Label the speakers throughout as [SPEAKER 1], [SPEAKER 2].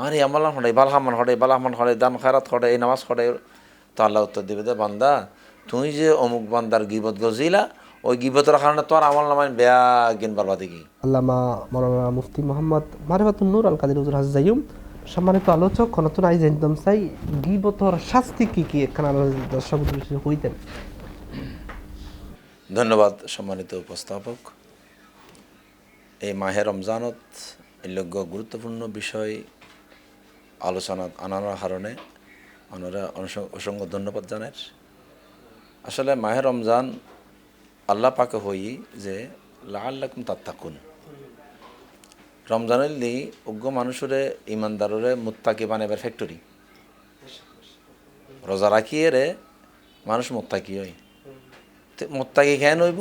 [SPEAKER 1] আরে আমাল্লান হরে বালহামান হরে বালহামান হরে দান খারাত হরে এই নামাজ হরে তো আল্লাহ উত্তর দিবে দে বান্দা তুই যে অমুক বান্দার গিবত গজিলা ওই গিবতের কারণে তোর আমল নামায় বেয়া গিন বারবাদি কি
[SPEAKER 2] আল্লামা মৌলানা মুফতি মোহাম্মদ মারিফাতুন নূর আল কাদির হুজুর হাজাইম সম্মানিত আলোচক নতুন আই জানতাম চাই গিবতর শাস্তি কি কি? একখান দর্শক হইতেন
[SPEAKER 1] ধন্যবাদ সম্মানিত উপস্থাপক। এই মাহে রমজানত এলগ্য গুরুত্বপূর্ণ বিষয় আলোচনাত আনার কারণে ওনারা অসংখ্য ধন্যবাদ জানার আসলে মাহে রমজান আল্লাহ পাকে হই যে লাল্লাকুম তাত্তাকুন। রমজানের দি উগ্র মানুষরে ইমানদাররে মুত্তাকি বানাবার ফ্যাক্টরি রোজা রাখিয়ে রে মানুষ মুত্তাকি হয়। মোত্তাকি কেন হইব?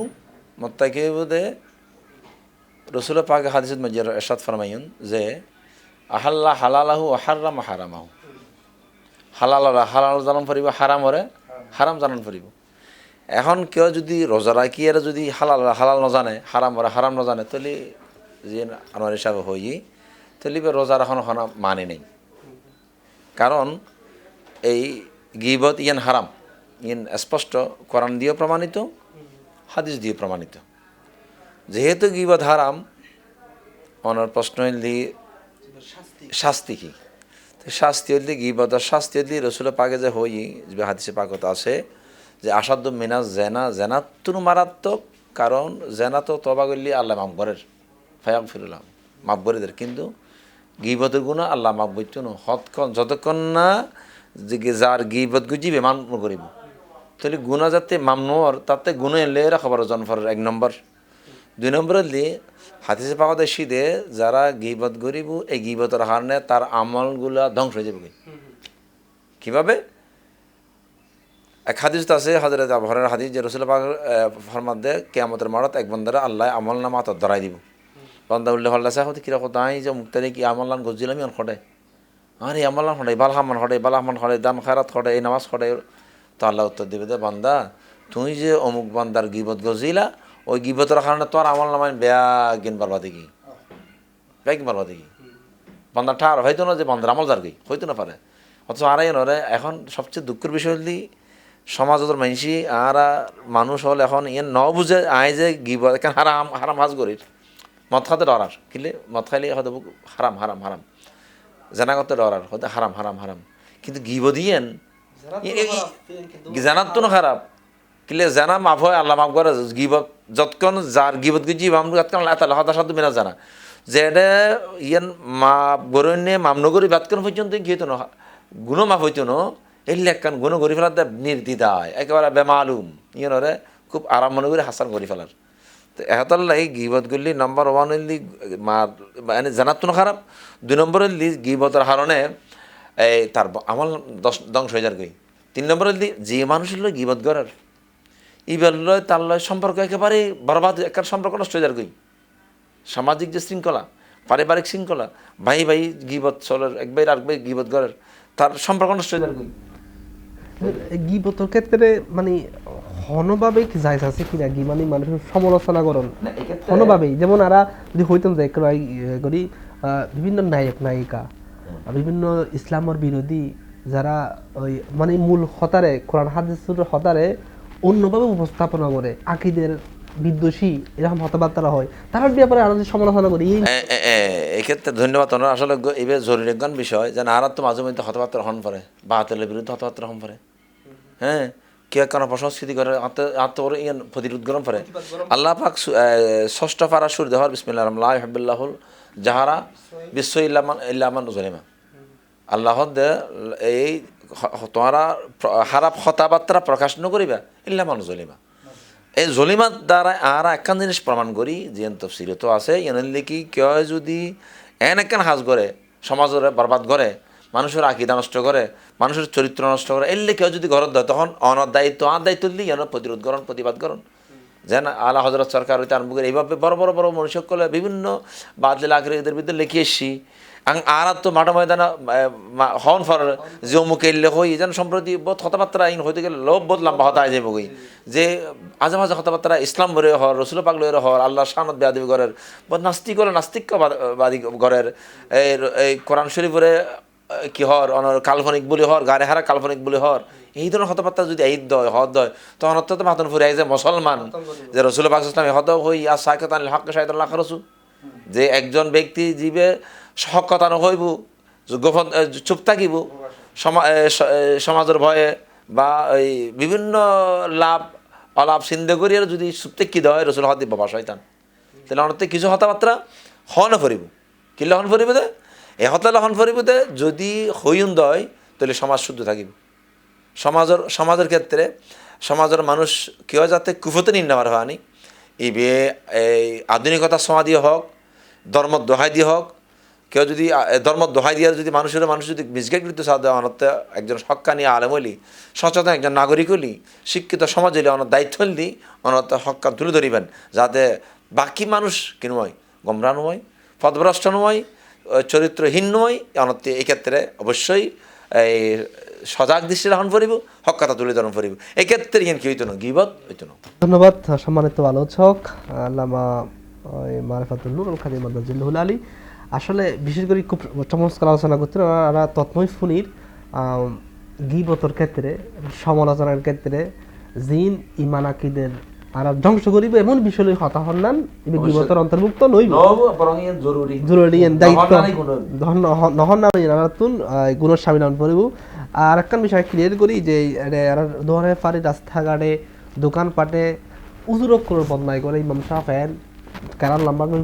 [SPEAKER 1] মোত্তাকি হইব দে রসুল পাক হাদিসত মজিয়ার এরশাদ ফরমাইন যে আহাল্লা হালালাহু হারাম হারামাহু। হালাল হালাল জানান ফুরিব, হারাম হরে, হারাম জানান ফুরিব। এখন কেউ যদি রোজা রাখি, এরা যদি হালাল হালাল নজানে, হারাম হরে, হারাম নজানে তাহলে যে আমার হিসাবে হই তাহলে রোজার এখন হনা মানে নেই। কারণ এই গিবত ইয়ান হারাম, ইয়ান স্পষ্ট কোরআন দিয়ে প্রমাণিত, হাদিস দিয়ে প্রমাণিত। যেহেতু গিবত হারাম, অনার প্রশ্ন শাস্তি কি? শাস্তি হইলি গিবত শাস্তি হইলি রসুল পাকে যে হই, যে হাদিসে পাকত আছে, যে আসাদ্দ মিনাজ জেনা জেনাতুন মারাত্মক, কারণ জেনা তো তবা করলি আল্লাহ মাফ করের ফায়াম ফিরুল্লাহ মাফ কিন্তু গিবতের গুণা আল্লাহ বইতো না হতক্ষণ যতক্ষণ না যে যার গিবত গুজিবে মান করিব। তাহলে গুণা যাতে মামনোর তাতে গুণ এলে রাখবার জনফরের এক নম্বর। দুই নম্বরে দি হাতিসে পাওয়া দেশি দে যারা গিবত গরিব এই গিবতের কারণে তার আমলগুলা ধ্বংস হয়ে যাবে কীভাবে? এক হাদিস আছে হাজরত আবহরের হাদিস, যে রসুল পাক ফরমাদ দে কেয়ামতের মারত এক বন্দারে আল্লাহ আমল নামা হাতত ধরাই দিব। বন্দা উল্লেখ চাহ হতে কীরকম তাই যে মুক্তারি কি আমলান গজিলামি অন খড়ে আরে আমলান হড়ে বালহামান হড়ে বালহামান হড়ে দান খারাত হড়ে এই নামাজ হড়ে তো আল্লাহ উত্তর দিবে দে বান্দা, তুই যে অমুক বান্দার গিবত গজিলা ওই গিবতের কারণে তোর আমল নামায় বেয়া গিন বারবাদি কি বেয়া গিন বারবাদি কি বান্দার ঠার হয়তো না যে বান্দার আমল যার গই হইতো না পারে। অথচ আর এই নরে এখন সবচেয়ে দুঃখের বিষয় হলি সমাজের মানসি আর মানুষ হল এখন ইয়ে ন বুঝে আয় যে গিব এখন হারাম হারাম হাজ করির মদ খাতে ডরার কিলে মদ খাইলে হয়তো বুক হারাম হারাম হারাম। জানা করতে ডরার হয়তো হারাম হারাম হারাম। কিন্তু গিব দিয়েন জানার তো না খারাপ। কিলে জানা, মাফ হয়, আল্লাহ মাফ করে গিবত যতক্ষণ যার গিবত গুজি, মাম যতক্ষণ আল্লাহ হতাশ সাধ্য জানা। যে এটা ইয়ান মা গরণ্যে মামনগরী বাতক্ষণ পর্যন্ত গিয়েতো না গুণ মাফ হইতো না, এই লেখান গুণ করি ফেলার দেব নির্দিদায় একেবারে বেমালুম। ইয়নরে খুব আরাম মনে করে হাসান করি ফেলার তো এহতার লাগে গিবত গুলি নাম্বার ওয়ান হইলি মা মানে জানাত তো খারাপ দুই নম্বর হইলি গিবতের কারণে এই তার আমল দশ ধ্বংস হয়ে যার গই তিন নম্বর হইলি যে মানুষ হইল গিবত করার ইবার লয় তার লয় সম্পর্ক একেবারে বরবাদ একার সম্পর্ক নষ্ট হয়ে যার সামাজিক যে শৃঙ্খলা পারিবারিক শৃঙ্খলা ভাই ভাই গিবত চলের এক ভাই আর ভাই গিবত করার তার সম্পর্ক নষ্ট হয়ে যার
[SPEAKER 2] গিবতর ক্ষেত্রে মানে হনভাবে কি আছে কিনা কি? মানে মানুষের সমালোচনা হনভাবেই। যেমন আরা যদি হইতাম যে করি বিভিন্ন নায়ক নায়িকা বিভিন্ন ইসলামের বিরোধী যারা ওই মানে মূল হতারে কোরআন হাদিসের হতারে অন্যভাবে উপস্থাপনা করে, আকিদের বিদ্বেষী এরকম কথাবার্তা হয় তার ব্যাপারে আরও সমালোচনা করি
[SPEAKER 1] এক্ষেত্রে ধন্যবাদ ওনার আসলে এবার জরুরি একজন বিষয়, যে আর তো মাঝে মধ্যে হতবার্তা হন পরে বাহাতের বিরুদ্ধে হতবার্তা হন পরে হ্যাঁ? কে কেন অপসংস্কৃতি করে, আত্ম ইয়ান প্রতিরোধ গরম পরে আল্লাহ পাক ষষ্ঠ পারা সুর দেহর বিসমিল্লাহ রহমান হাবিল্লাহুল জাহারা বিশ্ব ইল্লামান ইল্লামান জলিমা আল্লাহ দে এই হ- হারাপ তোমরা প্রকাশ কথাবার্তা প্রকাশ নকরিবা ইল্লামান জলিমা। এই জলিমার দ্বারা আর একখান জিনিস প্রমাণ করি যে তফসিলে তো আছে এনে কি কেউ যদি এন একখান হাজ করে সমাজের বরবাদ করে মানুষের আকিদা নষ্ট করে মানুষের চরিত্র নষ্ট করে এলে কেউ যদি ঘরত দেয় তখন অনদায়িত্ব আর দায়িত্ব দিলি এন প্রতিরোধ করণ প্রতিবাদ করণ যেন আল্লাহ হজরত সরকার হইতে আরম্ভ করে এইভাবে বড় বড় বড় মনুষ্য করলে বিভিন্ন বাদলে আগ্রহীদের বিরুদ্ধে লিখে এসছি আং আরাত তো মাঠা ময়দানা হন ফর যে অমুক এলে হই যেন সম্প্রতি বহুত কথাবার্তা আইন হইতে গেলে লোভ বহুত লম্বা হতা আই যাব যে আজে মাঝে কথাবার্তা ইসলাম বরে হর রসুল লয়ের হর আল্লাহ শানত বেয়াদি ঘরের, বহুত নাস্তিক হলে নাস্তিকবাদী ঘরের, এই কোরআন শরীফরে কি হর অনর কাল্পনিক বলি হর গাড়ে হারা কাল্পনিক বলি হর এই ধরনের কথাবার্তা যদি এই দয় হদ দয় তখন অত্যন্ত মাতন ফুরে যে মুসলমান। যে রসুল পাক ইসলাম হদ হই আর সাইকাত আনিল হক সাইদুল্লাহ রসুল। যে একজন ব্যক্তি জীবে হক কথা নহইব গোপন চুপ থাকিব সমাজের ভয়ে বা এই বিভিন্ন লাভ অলাভ চিন্তা করিয়া যদি চুপ কি দেয় রসুল হদ বাবা শয়তান। তাহলে অনতে কিছু কথাবার্তা হন ফরিব। কিলে হন ফরিব দে? এ হতালে হন ফরিব দে যদি হইন দয় তাহলে সমাজ শুদ্ধ থাকিব। সমাজের সমাজের ক্ষেত্রে সমাজের মানুষ কেউ যাতে কুফতে নিন নেওয়ার হয়নি। এই বিয়ে এই আধুনিকতা সমাধি হোক, ধর্ম দোহাই দিয়ে হোক, কেউ যদি ধর্ম দোহাই দিয়ে যদি মানুষের, মানুষ যদি মিসগাইড সাথে অনর্থে একজন হক্কানি আলেম হলি সচেতন একজন নাগরিক হলি শিক্ষিত সমাজ হলি অনত দায়িত্ব হলি অনত হক্কা তুলে ধরিবেন, যাতে বাকি মানুষ কি নয় গমরা নয় পদভ্রষ্ট নয় চরিত্রহীন নয় অনতে এক্ষেত্রে অবশ্যই এই সজাগ দৃষ্টি রাখন পড়িব হক কথা তুলে ধরন পড়িব এক্ষেত্রে ইয়েন কি হইতো না? গিবত হইতো না।
[SPEAKER 2] ধন্যবাদ, সম্মানিত আলোচক, আল্লামা মারফাতুল নুর খাদিম মাদাজিল্লুল আলী। আসলে বিশেষ করে খুব চমৎকার আলোচনা করতেন ওরা তৎময় ফুনির গিবতর ক্ষেত্রে, সমালোচনার ক্ষেত্রে জিন ইমান আর ধ্বংস করিব এমন বিষয় হতা হন্নান অন্তর্ভুক্ত নইব
[SPEAKER 1] বরং জরুরি
[SPEAKER 2] জরুরি দায়িত্ব।
[SPEAKER 1] নহন
[SPEAKER 2] নামে নানাতুন গুণর স্বামী নাম পড়িব আর একখান বিষয় ক্লিয়ার করি যে দোকানে পারি রাস্তাঘাটে দোকানপাটে উজুরক করে বদনাই করে ইমাম সাহেব কারার লম্বা করে